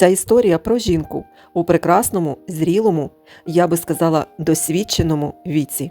Ця історія про жінку у прекрасному, зрілому, я би сказала, досвідченому віці.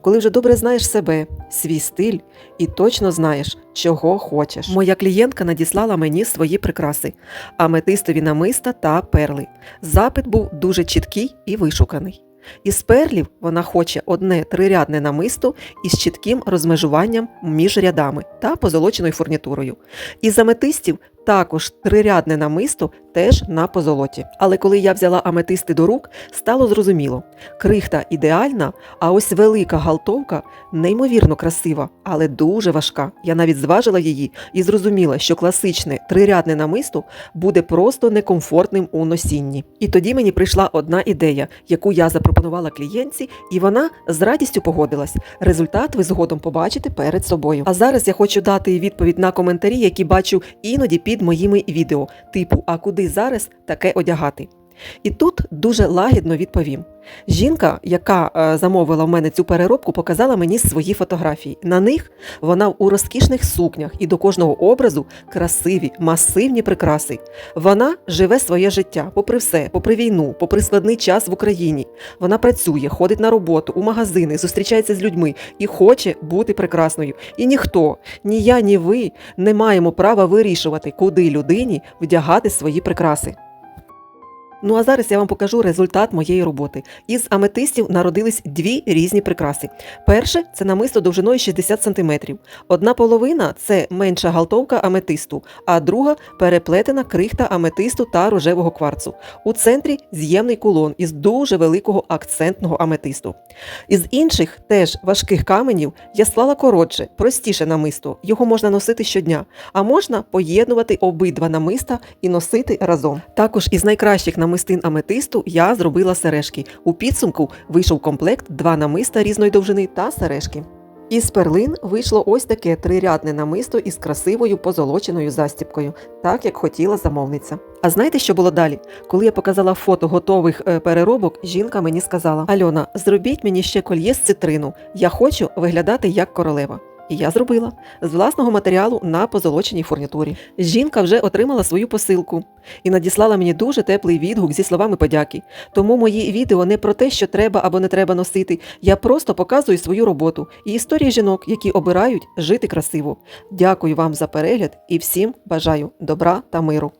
Коли вже добре знаєш себе, свій стиль і точно знаєш, чого хочеш. Моя клієнтка надіслала мені свої прикраси, аметистові намиста та перли. Запит був дуже чіткий і вишуканий. Із перлів вона хоче одне трирядне намисто із чітким розмежуванням між рядами та позолоченою фурнітурою. Із аметистів також трирядне намисто теж на позолоті. Але коли я взяла аметисти до рук, стало зрозуміло: крихта ідеальна, а ось велика галтовка неймовірно красива, але дуже важка. Я навіть зважила її і зрозуміла, що класичне трирядне намисто буде просто некомфортним у носінні. І тоді мені прийшла одна ідея, яку я запропонувала клієнтці, і вона з радістю погодилась. Результат ви згодом побачите перед собою. А зараз я хочу дати відповідь на коментарі, які бачу іноді під моїми відео, типу А куди зараз таке одягати? І тут дуже лагідно відповім. Жінка, яка е, замовила в мене цю переробку, показала мені свої фотографії. На них вона у розкішних сукнях і до кожного образу красиві, масивні прикраси. Вона живе своє життя, попри все, попри війну, попри складний час в Україні. Вона працює, ходить на роботу, у магазини, зустрічається з людьми і хоче бути прекрасною. І ніхто, ні я, ні ви не маємо права вирішувати, куди людині вдягати свої прикраси. Ну а зараз я вам покажу результат моєї роботи. Із аметистів народились дві різні прикраси. Перше це намисто довжиною 60 см. Одна половина це менша галтовка аметисту, а друга переплетена крихта аметисту та рожевого кварцу. У центрі з'ємний кулон із дуже великого акцентного аметисту. Із інших теж важких каменів я склала коротше, простіше намисто. Його можна носити щодня, а можна поєднувати обидва намиста і носити разом. Також із найкращих намистин аметисту я зробила сережки. У підсумку вийшов комплект два намиста різної довжини та сережки. Із перлин вийшло ось таке трирядне намисто із красивою позолоченою застіпкою, так як хотіла замовниця. А знаєте, що було далі? Коли я показала фото готових е, переробок, жінка мені сказала: Альона, зробіть мені ще кольє з цитрину. Я хочу виглядати як королева. І я зробила з власного матеріалу на позолоченій фурнітурі. Жінка вже отримала свою посилку і надіслала мені дуже теплий відгук зі словами подяки. Тому мої відео не про те, що треба або не треба носити. Я просто показую свою роботу і історії жінок, які обирають жити красиво. Дякую вам за перегляд і всім бажаю добра та миру.